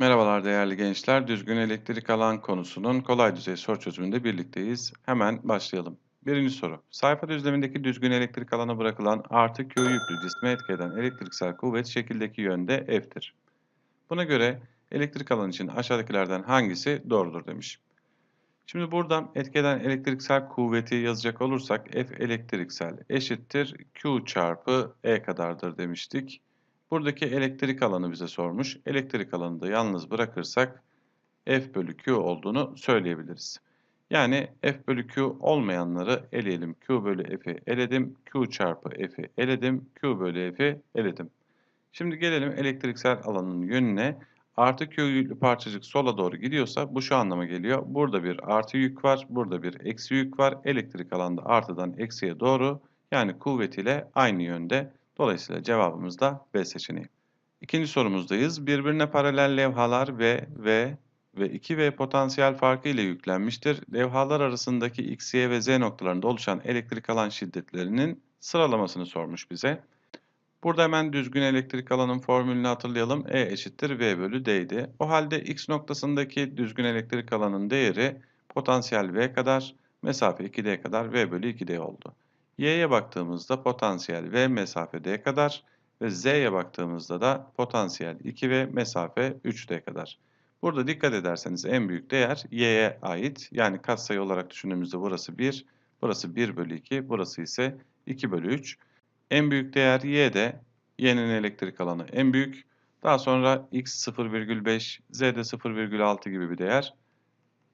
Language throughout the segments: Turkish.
Merhabalar değerli gençler. Düzgün elektrik alan konusunun kolay düzey soru çözümünde birlikteyiz. Hemen başlayalım. Birinci soru. Sayfa düzlemindeki düzgün elektrik alana bırakılan artı Q yüklü cisme etki eden elektriksel kuvvet şekildeki yönde F'tir. Buna göre elektrik alan için aşağıdakilerden hangisi doğrudur demiş. Şimdi buradan etki eden elektriksel kuvveti yazacak olursak F elektriksel eşittir Q çarpı E kadardır demiştik. Buradaki elektrik alanı bize sormuş. Elektrik alanını da yalnız bırakırsak F bölü Q olduğunu söyleyebiliriz. Yani F bölü Q olmayanları eleyelim. Q bölü F'i eledim. Q çarpı F'i eledim. Q bölü F'i eledim. Şimdi gelelim elektriksel alanın yönüne. Artı Q yüklü parçacık sola doğru gidiyorsa bu şu anlama geliyor. Burada bir artı yük var. Burada bir eksi yük var. Elektrik alanda artıdan eksiye doğru yani kuvvetiyle aynı yönde. Dolayısıyla cevabımız da B seçeneği. İkinci sorumuzdayız. Birbirine paralel levhalar V, V ve 2V potansiyel farkı ile yüklenmiştir. Levhalar arasındaki X, Y ve Z noktalarında oluşan elektrik alan şiddetlerinin sıralamasını sormuş bize. Burada hemen düzgün elektrik alanın formülünü hatırlayalım. E eşittir V bölü D idi. O halde X noktasındaki düzgün elektrik alanın değeri potansiyel V kadar, mesafe 2D kadar V bölü 2D oldu. Y'ye baktığımızda potansiyel V mesafe D kadar ve Z'ye baktığımızda da potansiyel 2 ve mesafe 3D kadar. Burada dikkat ederseniz en büyük değer Y'ye ait. Yani katsayı olarak düşündüğümüzde burası 1, burası 1 bölü 2, burası ise 2 bölü 3. En büyük değer Y'de, Y'nin elektrik alanı en büyük. Daha sonra X 0,5, Z'de 0,6 gibi bir değer.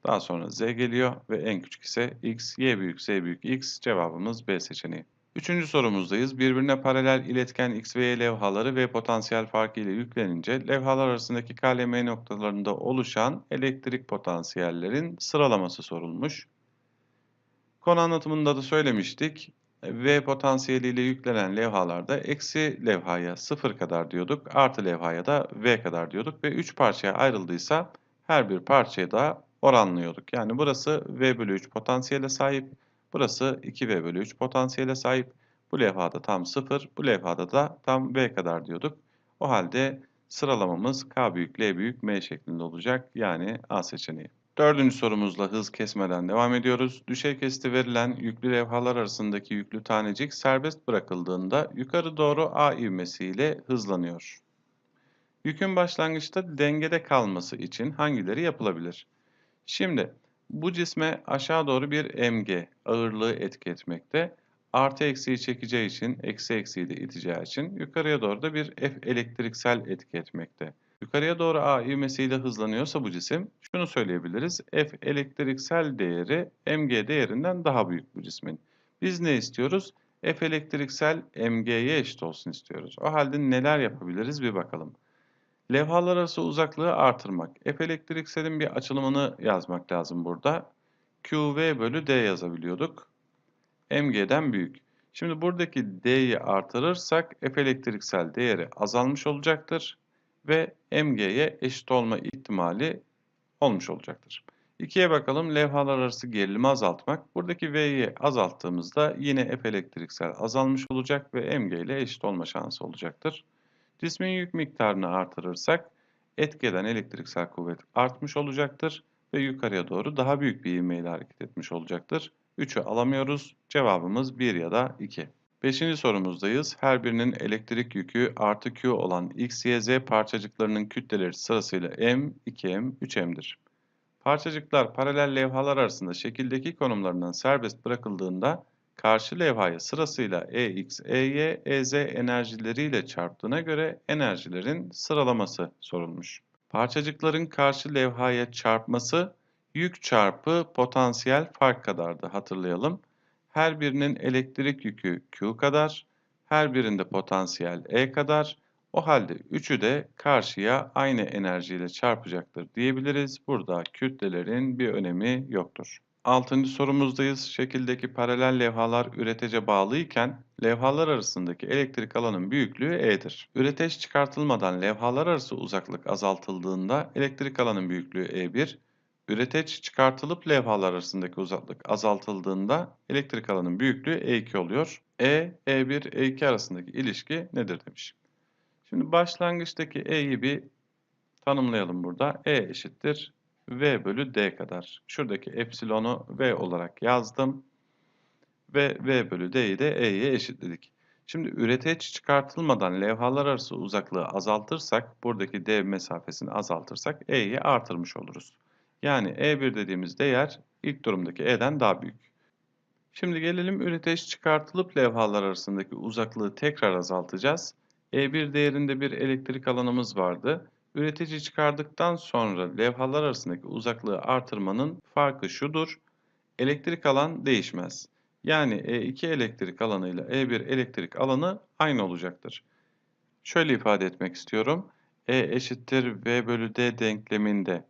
Daha sonra Z geliyor ve en küçük ise X, Y büyük, Z büyük, X cevabımız B seçeneği. Üçüncü sorumuzdayız. Birbirine paralel iletken X ve Y levhaları ve potansiyel farkı ile yüklenince levhalar arasındaki KLM noktalarında oluşan elektrik potansiyellerin sıralaması sorulmuş. Konu anlatımında da söylemiştik. V potansiyeli ile yüklenen levhalarda eksi levhaya 0 kadar diyorduk. Artı levhaya da V kadar diyorduk. Ve 3 parçaya ayrıldıysa her bir parçaya da oranlıyorduk. Yani burası V bölü 3 potansiyele sahip. Burası 2V bölü 3 potansiyele sahip. Bu levhada tam 0. Bu levhada da tam V kadar diyorduk. O halde sıralamamız K büyük, L büyük, M şeklinde olacak. Yani A seçeneği. Dördüncü sorumuzla hız kesmeden devam ediyoruz. Düşey kesiti verilen yüklü levhalar arasındaki yüklü tanecik serbest bırakıldığında yukarı doğru A ivmesiyle hızlanıyor. Yükün başlangıçta dengede kalması için hangileri yapılabilir? Şimdi bu cisme aşağı doğru bir mg ağırlığı etki etmekte. Artı eksiği çekeceği için, eksi eksiği de iteceği için yukarıya doğru da bir F elektriksel etki etmekte. Yukarıya doğru A ivmesiyle hızlanıyorsa bu cisim şunu söyleyebiliriz. F elektriksel değeri mg değerinden daha büyük bu cismin. Biz ne istiyoruz? F elektriksel mg'ye eşit olsun istiyoruz. O halde neler yapabiliriz bir bakalım. Levhalar arası uzaklığı artırmak. F elektrikselin bir açılımını yazmak lazım burada. QV bölü D yazabiliyorduk. MG'den büyük. Şimdi buradaki D'yi artırırsak F elektriksel değeri azalmış olacaktır ve MG'ye eşit olma ihtimali olmuş olacaktır. 2'ye bakalım levhalar arası gerilimi azaltmak. Buradaki V'yi azalttığımızda yine F elektriksel azalmış olacak ve MG ile eşit olma şansı olacaktır. Cismin yük miktarını artırırsak etkeden elektriksel kuvvet artmış olacaktır ve yukarıya doğru daha büyük bir ivmeyle hareket etmiş olacaktır. 3'ü alamıyoruz. Cevabımız 1 ya da 2. Beşinci sorumuzdayız. Her birinin elektrik yükü artı Q olan X, Y, Z parçacıklarının kütleleri sırasıyla M, 2M, 3M'dir. Parçacıklar paralel levhalar arasında şekildeki konumlarından serbest bırakıldığında karşı levhaya sırasıyla EX, EY, EZ enerjileriyle çarptığına göre enerjilerin sıralaması sorulmuş. Parçacıkların karşı levhaya çarpması yük çarpı potansiyel fark kadardı hatırlayalım. Her birinin elektrik yükü Q kadar, her birinde potansiyel E kadar. O halde üçü de karşıya aynı enerjiyle çarpacaktır diyebiliriz. Burada kütlelerin bir önemi yoktur. Altıncı sorumuzdayız. Şekildeki paralel levhalar üretece bağlı iken levhalar arasındaki elektrik alanın büyüklüğü E'dir. Üreteç çıkartılmadan levhalar arası uzaklık azaltıldığında elektrik alanın büyüklüğü E1, üreteç çıkartılıp levhalar arasındaki uzaklık azaltıldığında elektrik alanın büyüklüğü E2 oluyor. E, E1, E2 arasındaki ilişki nedir demiş. Şimdi başlangıçtaki E'yi bir tanımlayalım burada. E eşittir V bölü D kadar. Şuradaki epsilonu V olarak yazdım. Ve V bölü D'yi de E'ye eşitledik. Şimdi üreteç çıkartılmadan levhalar arası uzaklığı azaltırsak, buradaki D mesafesini azaltırsak E'yi artırmış oluruz. Yani E1 dediğimiz değer ilk durumdaki E'den daha büyük. Şimdi gelelim üreteç çıkartılıp levhalar arasındaki uzaklığı tekrar azaltacağız. E1 değerinde bir elektrik alanımız vardı. Üretici çıkardıktan sonra levhalar arasındaki uzaklığı artırmanın farkı şudur. Elektrik alan değişmez. Yani E2 elektrik alanı ile E1 elektrik alanı aynı olacaktır. Şöyle ifade etmek istiyorum. E eşittir V bölü D denkleminde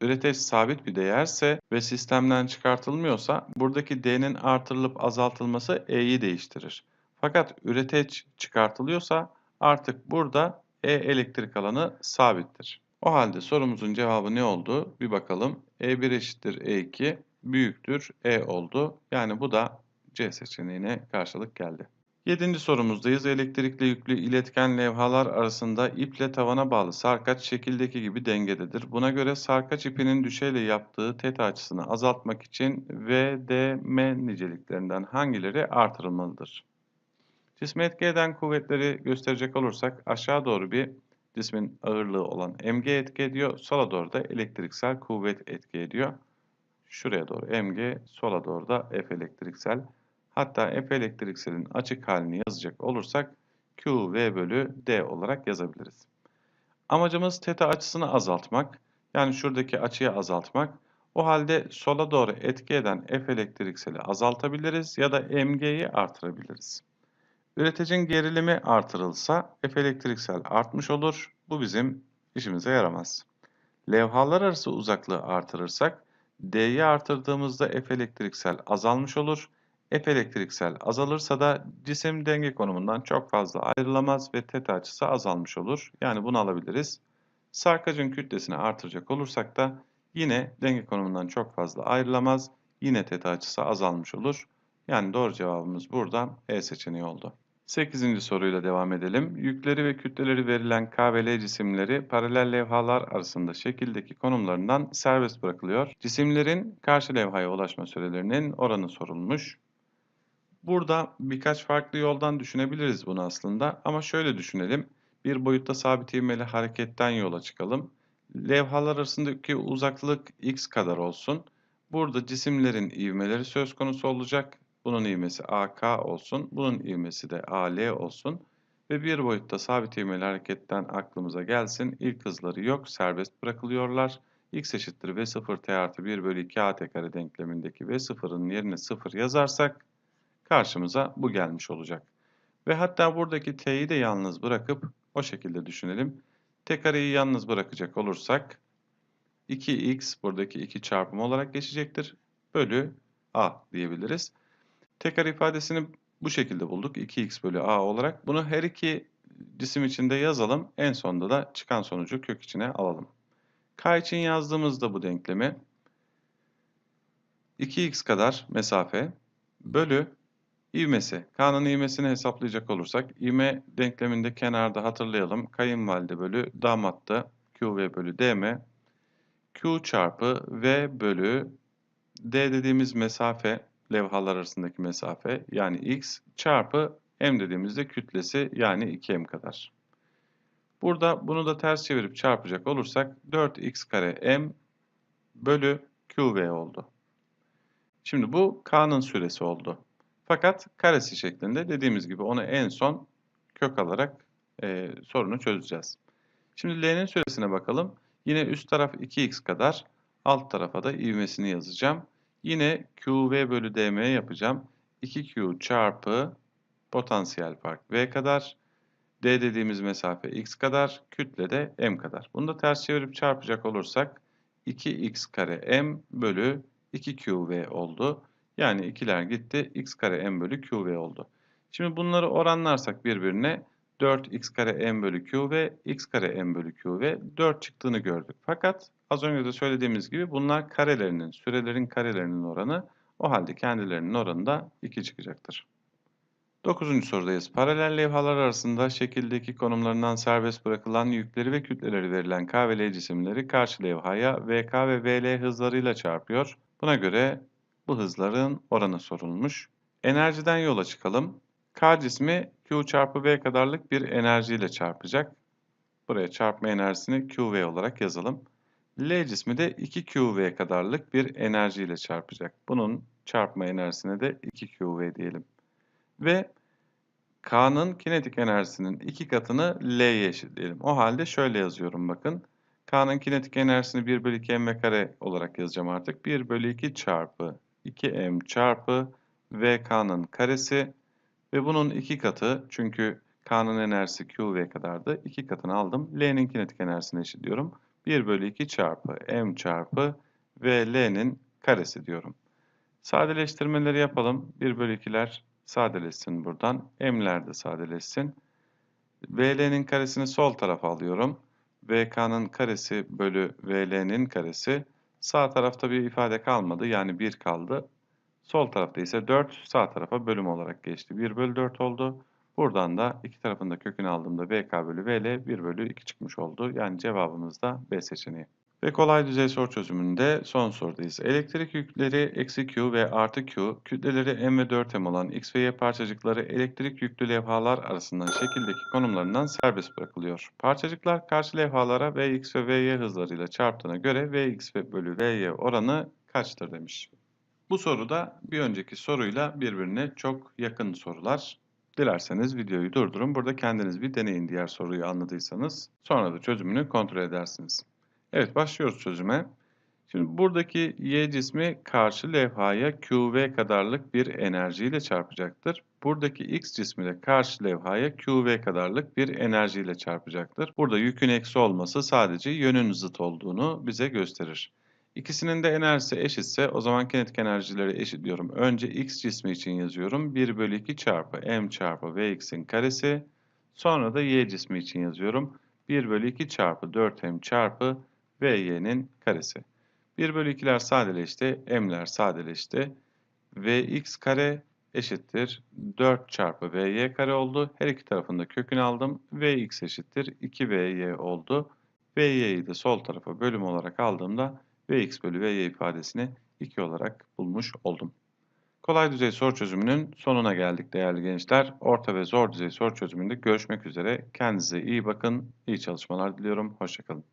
üreteç sabit bir değerse ve sistemden çıkartılmıyorsa buradaki D'nin artırılıp azaltılması E'yi değiştirir. Fakat üreteç çıkartılıyorsa artık burada E elektrik alanı sabittir. O halde sorumuzun cevabı ne oldu? Bir bakalım. E1 eşittir E2 büyüktür E oldu. Yani bu da C seçeneğine karşılık geldi. Yedinci sorumuzdayız. Elektrikli yüklü iletken levhalar arasında iple tavana bağlı sarkaç şekildeki gibi dengededir. Buna göre sarkaç ipinin düşeyle yaptığı teta açısını azaltmak için VDM niceliklerinden hangileri artırılmalıdır? Cisme etki eden kuvvetleri gösterecek olursak aşağı doğru bir cismin ağırlığı olan mg etki ediyor. Sola doğru da elektriksel kuvvet etki ediyor. Şuraya doğru mg, sola doğru da F elektriksel. Hatta F elektrikselin açık halini yazacak olursak Q V bölü D olarak yazabiliriz. Amacımız teta açısını azaltmak. Yani şuradaki açıyı azaltmak. O halde sola doğru etki eden F elektrikseli azaltabiliriz ya da MG'yi artırabiliriz. Üreticinin gerilimi artırılsa F elektriksel artmış olur. Bu bizim işimize yaramaz. Levhalar arası uzaklığı artırırsak D'yi artırdığımızda F elektriksel azalmış olur. F elektriksel azalırsa da cisim denge konumundan çok fazla ayrılamaz ve teta açısı azalmış olur. Yani bunu alabiliriz. Sarkacın kütlesini artıracak olursak da yine denge konumundan çok fazla ayrılamaz. Yine teta açısı azalmış olur. Yani doğru cevabımız burada E seçeneği oldu. 8. soruyla devam edelim. Yükleri ve kütleleri verilen K ve L cisimleri paralel levhalar arasında şekildeki konumlarından serbest bırakılıyor. Cisimlerin karşı levhaya ulaşma sürelerinin oranı sorulmuş. Burada birkaç farklı yoldan düşünebiliriz bunu aslında ama şöyle düşünelim. Bir boyutta sabit ivmeli hareketten yola çıkalım. Levhalar arasındaki uzaklık x kadar olsun. Burada cisimlerin ivmeleri söz konusu olacak. Bunun ivmesi AK olsun, bunun ivmesi de AL olsun. Ve bir boyutta sabit ivmeli hareketten aklımıza gelsin. İlk hızları yok, serbest bırakılıyorlar. x eşittir v0 t artı 1 bölü 2 at kare denklemindeki v0'ın yerine 0 yazarsak karşımıza bu gelmiş olacak. Ve hatta buradaki t'yi de yalnız bırakıp o şekilde düşünelim. T kareyi yalnız bırakacak olursak 2x buradaki 2 çarpımı olarak geçecektir. Bölü a diyebiliriz. T kare ifadesini bu şekilde bulduk. 2x bölü a olarak. Bunu her iki cisim içinde yazalım. En sonunda da çıkan sonucu kök içine alalım. K için yazdığımızda bu denklemi 2x kadar mesafe bölü İvmesi. K'nın ivmesini hesaplayacak olursak ivme denkleminde kenarda hatırlayalım. Kayınvalide bölü damatta QV bölü DM Q çarpı V bölü D dediğimiz mesafe levhalar arasındaki mesafe yani X çarpı M dediğimizde kütlesi yani 2M kadar. Burada bunu da ters çevirip çarpacak olursak 4x kare M bölü QV oldu. Şimdi bu K'nın süresi oldu. Fakat karesi şeklinde dediğimiz gibi onu en son kök alarak e, sorunu çözeceğiz. Şimdi L'nin süresine bakalım. Yine üst taraf 2x kadar, alt tarafa da ivmesini yazacağım. Yine QV bölü DM yapacağım. 2Q çarpı potansiyel fark V kadar. D dediğimiz mesafe x kadar, kütle de m kadar. Bunu da ters çevirip çarpacak olursak 2x kare m bölü 2qv oldu. Yani ikiler gitti. x kare m bölü qv oldu. Şimdi bunları oranlarsak birbirine 4x kare m bölü qv, x kare m bölü qv 4 çıktığını gördük. Fakat az önce de söylediğimiz gibi bunlar karelerinin, sürelerin karelerinin oranı. O halde kendilerinin oranı da 2 çıkacaktır. Dokuzuncu sorudayız. Paralel levhalar arasında şekildeki konumlarından serbest bırakılan yükleri ve kütleleri verilen K ve L cisimleri karşı levhaya VK ve VL hızlarıyla çarpıyor. Buna göre bu hızların oranı sorulmuş. Enerjiden yola çıkalım. K cismi Q çarpı V kadarlık bir enerjiyle çarpacak. Buraya çarpma enerjisini QV olarak yazalım. L cismi de 2QV kadarlık bir enerjiyle çarpacak. Bunun çarpma enerjisine de 2QV diyelim. Ve K'nın kinetik enerjisinin iki katını L'ye eşitleyelim. O halde şöyle yazıyorum bakın. K'nın kinetik enerjisini 1 bölü 2 m kare olarak yazacağım artık. 1 bölü 2 çarpı 2m çarpı VK'nın karesi ve bunun iki katı çünkü K'nın enerjisi QV kadardı. İki katını aldım. L'nin kinetik enerjisini eşitliyorum. 1 bölü 2 çarpı m çarpı VL'nin karesi diyorum. Sadeleştirmeleri yapalım. 1 bölü 2'ler sadeleşsin buradan. M'ler de sadeleşsin. VL'nin karesini sol tarafa alıyorum. VK'nın karesi bölü VL'nin karesi. Sağ tarafta bir ifade kalmadı. Yani 1 kaldı. Sol tarafta ise 4 sağ tarafa bölüm olarak geçti. 1 bölü 4 oldu. Buradan da iki tarafında kökünü aldığımda VK bölü VL 1 bölü 2 çıkmış oldu. Yani cevabımız da B seçeneği. Ve kolay düzey soru çözümünde son sorudayız. Elektrik yükleri eksi Q ve artı Q, kütleleri M ve 4M olan X ve Y parçacıkları elektrik yüklü levhalar arasından şekildeki konumlarından serbest bırakılıyor. Parçacıklar karşı levhalara Vx ve Vy hızlarıyla çarptığına göre Vx ve bölü Vy oranı kaçtır demiş. Bu soruda bir önceki soruyla birbirine çok yakın sorular. Dilerseniz videoyu durdurun. Burada kendiniz bir deneyin diğer soruyu anladıysanız. Sonra da çözümünü kontrol edersiniz. Evet başlıyoruz çözüme. Şimdi buradaki Y cismi karşı levhaya QV kadarlık bir enerjiyle çarpacaktır. Buradaki X cismi de karşı levhaya QV kadarlık bir enerjiyle çarpacaktır. Burada yükün eksi olması sadece yönün zıt olduğunu bize gösterir. İkisinin de enerjisi eşitse o zaman kinetik enerjileri eşitliyorum. Önce X cismi için yazıyorum. 1 bölü 2 çarpı M çarpı Vx'in karesi. Sonra da Y cismi için yazıyorum. 1 bölü 2 çarpı 4M çarpı Vy'nin karesi. 1 bölü 2'ler sadeleşti. M'ler sadeleşti. Vx kare eşittir 4 çarpı Vy kare oldu. Her iki tarafında kökünü aldım. Vx eşittir 2Vy oldu. Vy'yi de sol tarafa bölüm olarak aldığımda Vx bölü Vy ifadesini 2 olarak bulmuş oldum. Kolay düzey soru çözümünün sonuna geldik değerli gençler. Orta ve zor düzey soru çözümünde görüşmek üzere. Kendinize iyi bakın. İyi çalışmalar diliyorum. Hoşçakalın.